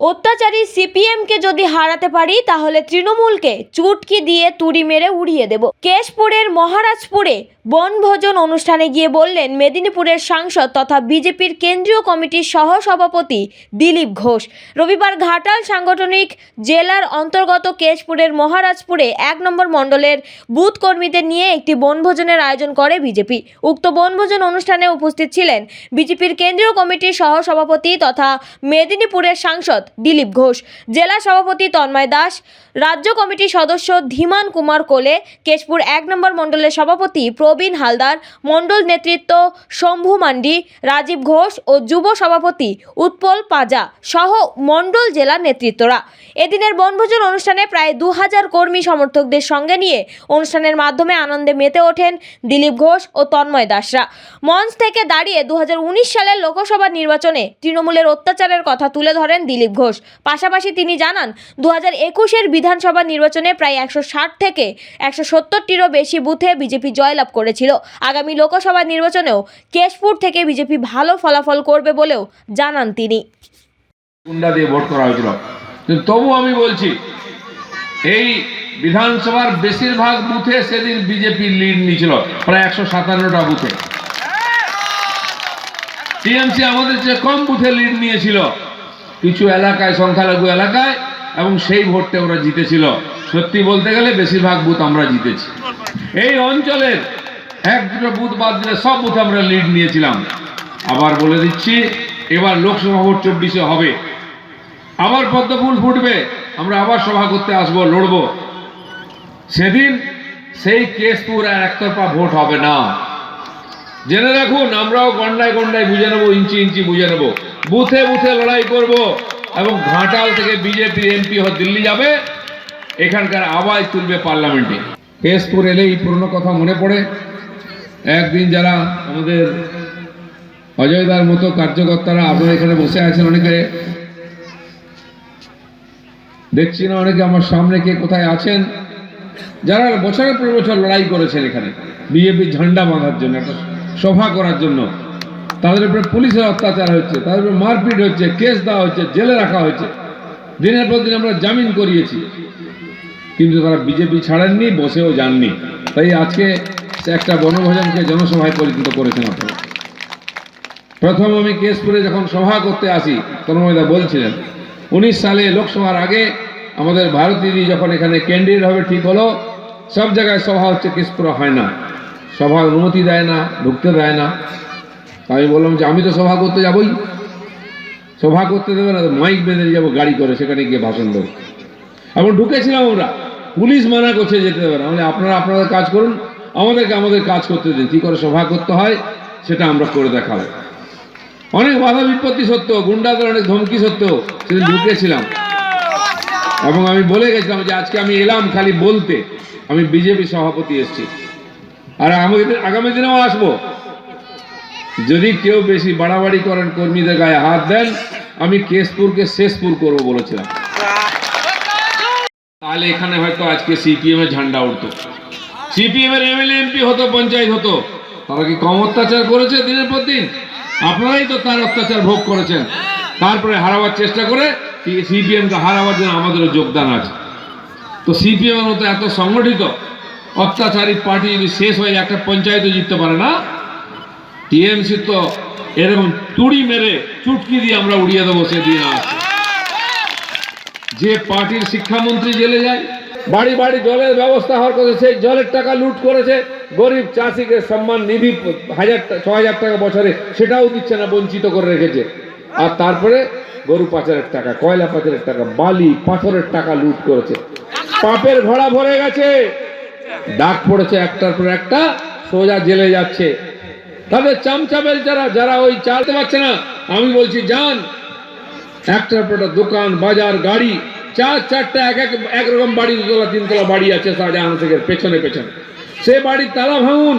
অত্যাচারী সিপিএমকে যদি হারাতে পারি, তাহলে তৃণমূলকে চুটকি দিয়ে তুড়ি মেরে উড়িয়ে দেব। কেশপুরের মহারাজপুরে বনভোজন অনুষ্ঠানে গিয়ে বললেন, মেদিনীপুরের সাংসদ তথা বিজেপির কেন্দ্রীয় কমিটির সহ সভাপতি দিলীপ ঘোষ। রবিবার ঘাটাল সাংগঠনিক জেলার অন্তর্গত কেশপুরের মহারাজপুরে এক নম্বর মণ্ডলের বুথ কর্মীদের নিয়ে একটি বনভোজনের আয়োজন করে বিজেপি। উক্ত বনভোজন অনুষ্ঠানে উপস্থিত ছিলেন বিজেপির কেন্দ্রীয় কমিটির সহ সভাপতি তথা মেদিনীপুরের সাংসদ দিলীপ ঘোষ। জেলা সভাপতি তন্ময় দাস, রাজ্য কমিটির সদস্য ধীমান কুমার কোলে, কেশপুর এক নম্বর মণ্ডলের সভাপতি প্রবীণ হালদার, মণ্ডল নেতৃত্ব শম্ভু মান্ডি, রাজীব ঘোষ ও যুব সভাপতি উৎপল পাজা সহ মণ্ডল জেলার নেতৃত্বরা। এদিনের বনভোজন অনুষ্ঠানে প্রায় দু হাজার কর্মী সমর্থকদের সঙ্গে নিয়ে অনুষ্ঠানের মাধ্যমে আনন্দে মেতে ওঠেন দিলীপ ঘোষ ও তন্ময় দাসরা। মঞ্চ থেকে দাঁড়িয়ে দু হাজার উনিশ সালের লোকসভা নির্বাচনে তৃণমূলের অত্যাচারের কথা তুলে ধরেন দিলীপ ঘোষ। পাশাপাশি তিনি জানান দু হাজার একুশের বিধানসভা নির্বাচনে প্রায় একশো ষাট থেকে একশো সত্তরটিরও বেশি বুথে বিজেপি জয়লাভ করেছিল। আগামী লোকসভা নির্বাচনেও কেশপুর থেকে বিজেপি ভালো ফলাফল করবে বলেও জানান তিনি। গুন্ডা দিয়ে ভোট করা হয়েছিল। তবু আমি বলছি, এই বিধানসভার বেশিরভাগ বুথে সেদিন বিজেপি লিড নিয়েছিল, প্রায় একশো সাতান্নটা বুথে। টিএমসি আমাদের চেয়ে কম বুথে লিড নিয়েছিল। কিছু এলাকায়, সংখ্যালঘু এলাকায়, এবং সেই ভোটটা ওরা জিতেছিল। সত্যি বলতে গেলে বেশিরভাগ বুথ আমরা জিতেছি। এই অঞ্চলের এক দুটো বুথ বাদ দিলে সব বুথ আমরা লিড নিয়েছিলাম। আবার বলে দিচ্ছি, এবার লোকসভা ভোট চব্বিশে হবে। আবার পদ্ম ফুল ফুটবে। আমরা আবার সভা করতে আসব, লড়ব। সেদিন সেই কেশপুর আর একতরফা ভোট হবে না। জেনে রাখুন, আমরাও গন্ডায় গন্ডায় বুঝে নেব, ইঞ্চি ইঞ্চি বুঝে নেব। বুথে বুথে লড়াই করব এবং ঘাটাল থেকে বিজেপি, এমপি হয়ে দিল্লি যাবে। এখানকার আওয়াজ তুলবে পার্লামেন্টে। কেশপুর এলেই পুরনো কথা মনে পড়ে। একদিন যারা আমাদের অজয়দার মতো কার্যকর্তারা আপনারা এখানে বসে আছেন অনেকে, দেখছি না অনেকে আমার সামনে কে কোথায় আছেন। যারা বছরের পর বছর লড়াই করেছেন এখানে, বিজেপির ঝান্ডা বাঁধার জন্য, একটা সভা করার জন্য। তাদের উপরে পুলিশের অত্যাচার হচ্ছে, তাদের উপরে মারপিট হচ্ছে, কেস দেওয়া হচ্ছে, জেলে রাখা হচ্ছে। দিনের পর দিন আমরা জামিন করিয়েছি। কিন্তু তারা বিজেপি ছাড়েননি, বসেও যাননি। তাই আজকে একটা বনভোজনকে জনসভায় পরিণত করেছেন আপনারা। প্রথম আমি কেশপুরে যখন সভা করতে আসি, তন্ময়দা বলছিলেন, উনিশ সালে লোকসভার আগে আমাদের ভারতীদি যখন এখানে ক্যান্ডিডেট হবে ঠিক হলো, সব জায়গায় সভা হচ্ছে, কেশপুরে হয় না। সভা অনুমতি দেয় না, ঢুকতে দেয় না। আমি বললাম যে আমি তো সভা করতে যাবই। সভা করতে দেবে না মাইক বেঁধে যাব, গাড়ি করে সেখানে গিয়ে ভাষণ দেবো। এবং ঢুকেছিলাম আমরা। পুলিশ মানা করছে যেতে দেবে না। মানে আপনারা আপনাদের কাজ করুন, আমাদেরকে আমাদের কাজ করতে দিন। কী করে সভা করতে হয় সেটা আমরা করে দেখাবো। অনেক বাধা বিপত্তি সত্ত্বেও, গুন্ডাদের অনেক ধমকি সত্ত্বেও সেদিন ঢুকেছিলাম। এবং আমি বলে গেছিলাম যে আজকে আমি এলাম খালি বলতে। আমি বিজেপি সভাপতি এসেছি। আর আমাদের আগামী দিনেও আসব। যদি কেউ বেশি বাড়াবাড়ি করেন কর্মীদের গায়ে হাত দেন, আমি কেশপুরকে শেষপুর করব বলেছিলাম। তাহলে এখানে হয়তো আজকে সিপিএম এর ঝান্ডা উঠতো। সিপিএম এর এমএলএ, এমপি হতো, পঞ্চায়েত হতো। তারা কি কম অত্যাচার করেছে দিনের পর দিন? আপনারাই তো তার অত্যাচার ভোগ করেছেন। তারপরে হারাবার চেষ্টা করে সিপিএমকে হারাবার জন্য আমাদেরও যোগদান আছে। তো সিপিএম এর মতো এত সংগঠিত, অত্যাচারী পার্টি যদি শেষ হয়ে একটা পঞ্চায়েতও জিততে পারে না। টিএমসি তো এরকম তুড়ি মেরে চুটকি দিয়ে আমরা উড়িয়ে দেবো সেদিন যে পার্টির শিক্ষামন্ত্রী জেলে যায়, বাড়ি বাড়ি জলের ব্যবস্থা হওয়ার কথা, সেই জলের টাকা লুট করেছে, গরিব চাষিকে সম্মান নিধি হাজার ছ হাজার টাকা বছরে, সেটাও দিচ্ছে না, বঞ্চিত করে রেখেছে। আর তারপরে গরু পাচারের টাকা, কয়লা পাচারের টাকা, বালি, পাথরের টাকা লুট করেছে। পাপের ঘোড়া ভরে গেছে। ডাক পড়েছে একটার পর একটা, সোজা জেলে যাচ্ছে। তাদের চামচাবেল যারা যারা ওই চালতে পারছে না, আমি বলছি, যান, একটার পর দোকান, বাজার, গাড়ি, চার, চারটা এক এক একরকম বাড়ি, দুতলা, তিনতলা বাড়ি আছে শাহজাহান শেখের, পেছনে পেছনে। সে বাড়ির তালা ভাঙুন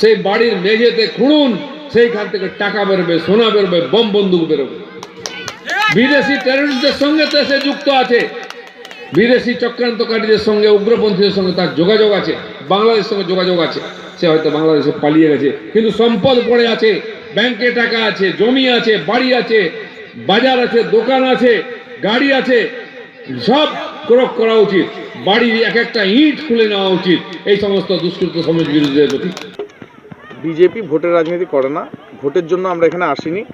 সেই বাড়ির মেঝেতে খুঁড়ুন, সেইখান থেকে টাকা বেরোবে, সোনা বেরোবে, বম বন্দুক বেরোবে। বিদেশি টেররিস্টদের সঙ্গে তো সে যুক্ত আছে। বিদেশি চক্রান্তকারীদের সঙ্গে, উগ্রপন্থীদের সঙ্গে তার যোগাযোগ আছে, বাংলাদেশের সঙ্গে যোগাযোগ আছে। সে হয়তো বাংলাদেশে পালিয়ে গেছে। কিন্তু সম্পদ পড়ে আছে, ব্যাংকে টাকা আছে, জমি আছে, বাড়ি আছে, বাজার আছে, দোকান আছে, গাড়ি আছে, সব ক্রোক করা উচিত। বাড়ির এক একটা ইট খুলে নেওয়া উচিত। এই সমস্ত দুষ্কৃত সমাজ বিরোধীদের প্রতি। বিজেপি ভোটের রাজনীতি করে না। ভোটের জন্য আমরা এখানে আসিনি।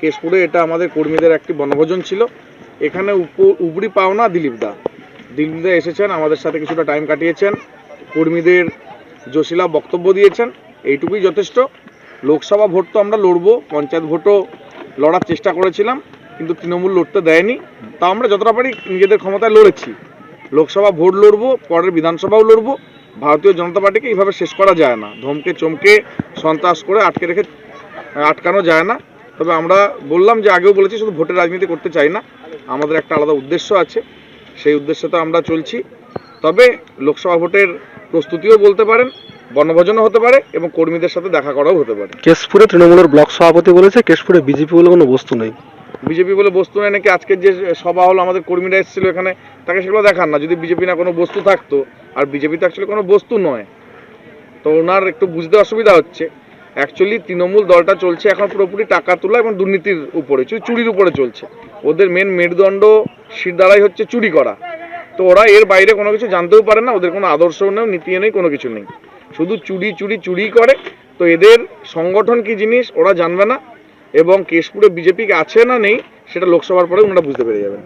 কেশপুরে এটা আমাদের কর্মীদের একটি বনভোজন ছিল। এখানে উপ- উপরি পাওনা দিলীপ দা। দিলীপ দা এসেছেন, আমাদের সাথে কিছুটা টাইম কাটিয়েছেন। কর্মীদের জোশিলা বক্তব্য দিয়েছেন, এইটুকুই যথেষ্ট। লোকসভা ভোট তো আমরা লড়বো, পঞ্চায়েত ভোটও লড়ার চেষ্টা করেছিলাম, কিন্তু তৃণমূল লড়তে দেয়নি। তা আমরা যতটা পারি নিজেদের ক্ষমতায় লড়েছি। লোকসভা ভোট লড়বো, পরের বিধানসভাও লড়বো। ভারতীয় জনতা পার্টিকে এইভাবে শেষ করা যায় না। ধমকে চমকে সন্ত্রাস করে আটকে রেখে, আটকানো যায় না। তবে আমরা বললাম যে, আগেও বলেছি, শুধু ভোটের রাজনীতি করতে চাই না। আমাদের একটা আলাদা উদ্দেশ্য আছে। সেই উদ্দেশ্যে আমরা চলছি। তবে লোকসভা ভোটের প্রস্তুতিও বলতে পারেন বনভোজনও হতে পারে এবং কর্মীদের সাথে দেখা করাও হতে পারে। কেশপুরে তৃণমূলের ব্লক সভাপতি বলেছে কেশপুরে বিজেপি বলে কোনো বস্তু নেই। বিজেপি বলে বস্তু নেই নাকি আজকের যে সভা হলো আমাদের কর্মীরা এসেছিল এখানে তাকে সেগুলো দেখান না। যদি বিজেপি না কোনো বস্তু থাকতো আর বিজেপি তো অ্যাকচুয়ালি কোনো বস্তু নয়। তো ওনার একটু বুঝতে অসুবিধা হচ্ছে। অ্যাকচুয়ালি তৃণমূল দলটা চলছে এখন পুরোপুরি টাকা তোলা এবং দুর্নীতির উপরে চুরির উপরে চলছে। ওদের মেন মেরুদণ্ড শিরদাঁড়াই হচ্ছে চুরি করা। তো ওরা এর বাইরে কোনো কিছু জানতেও পারে না, ওদের কোনো আদর্শ নেই নীতি নেই, কোনো কিছু নেই। শুধু চুরি চুরি চুরি করে। তো এদের সংগঠন কি জিনিস ওরা জানবে না, এবং কেশপুরে বিজেপি আছে না নেই, সেটা লোকসভার পরে ওনারা বুঝতে পেরে যাবেন।